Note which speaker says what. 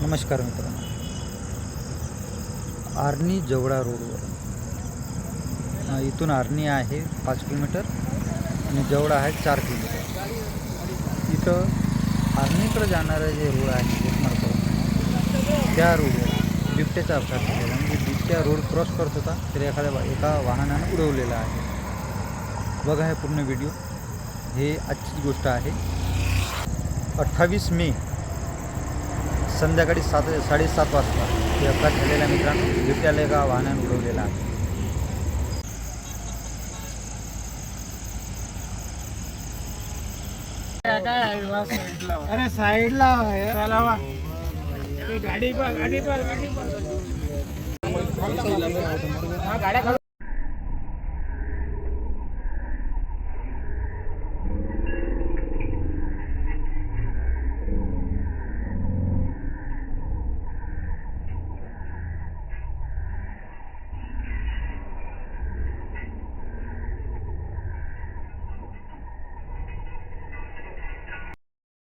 Speaker 1: नमस्कार मित्रांनो. आर्नी जवळा रोडवर. इथून आर्नी आहे पाच किलोमीटर आणि जवळा आहे चार किलोमीटर. इथं आर्णीकडे जाणारं जे रोड आहे त्या रोडवर बिबट्याचा अपघात झालेला म्हणजे बिबट्या रोड क्रॉस करत होता तर एखाद्या वा- एका वाहनानं उडवलेला आहे. बघा हे पूर्ण व्हिडिओ. हे आजचीच गोष्ट आहे. अठ्ठावीस मे संध्याकाळी सात साडेसात वाजता हे अपघात झालेल्या मित्रांनो बिबट्याला एका वाहनाने उडवलेला आहे.
Speaker 2: अरे साईडला गाडी पर गाडी पर गाडी पर